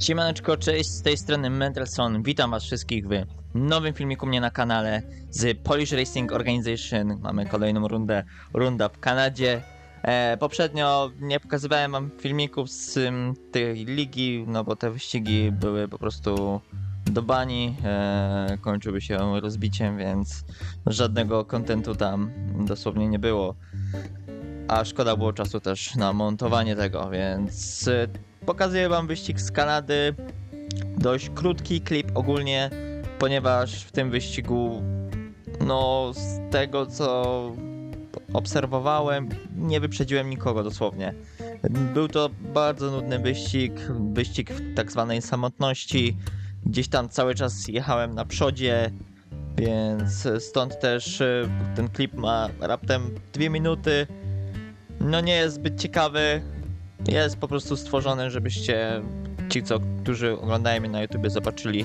Siemaneczko, cześć, z tej strony Mendelssohn. Witam was wszystkich w nowym filmiku mnie na kanale z Polish Racing Organization. Mamy kolejną rundę, runda w Kanadzie. E, poprzednio nie pokazywałem wam filmików z ym, tej ligi, no bo te wyścigi były po prostu do bani, e, kończyły się rozbiciem, więc żadnego kontentu tam dosłownie nie było. A szkoda było czasu też na montowanie tego, więc e, pokazuję wam wyścig z Kanady. Dość krótki klip ogólnie, ponieważ w tym wyścigu, no z tego co obserwowałem, nie wyprzedziłem nikogo dosłownie. Był to bardzo nudny wyścig, wyścig w tak zwanej samotności. Gdzieś tam cały czas jechałem na przodzie, więc stąd też e, ten klip ma raptem dwie minuty. No nie jest zbyt ciekawy, jest po prostu stworzony, żebyście ci, co, którzy oglądają mnie na YouTubie, zobaczyli,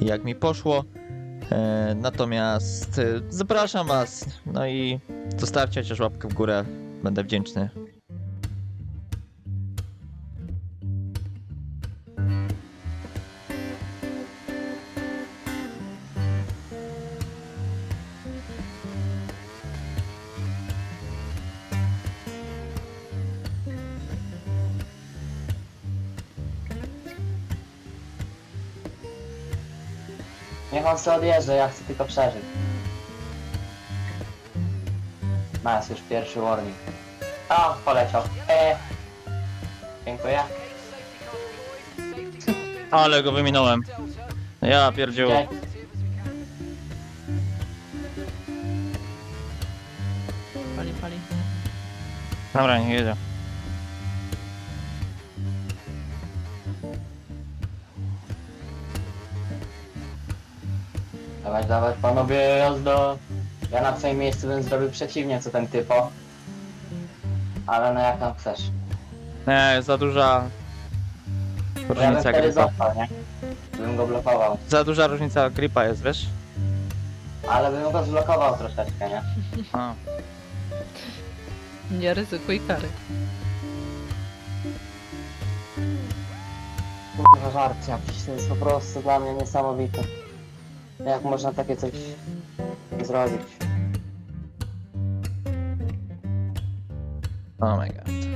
jak mi poszło. E, natomiast e, zapraszam Was, no i zostawcie chociaż łapkę w górę, będę wdzięczny. Niech on sobie odjeżdża, ja chcę tylko przeżyć. Masz już pierwszy warning. O, poleciał. E. Dziękuję. Ale go wyminąłem. Ja pierdziu. Dzień. Pali, pali. Dobra, nie jedzie. Dawać, dawać, panowie, jazda. Ja na twoim miejscu bym zrobił przeciwnie co ten typo. Ale no jak tam chcesz. Nie, za duża Bo ja bym różnica wtedy gripa. został, nie? Bym go blokował. Za duża różnica gripa jest, wiesz? Ale bym go zblokował troszeczkę, nie? A. Nie ryzykuj kary. Kurwa jakiś, to jest po prostu dla mnie niesamowite. Jak można takie coś zrobić? Oh my god.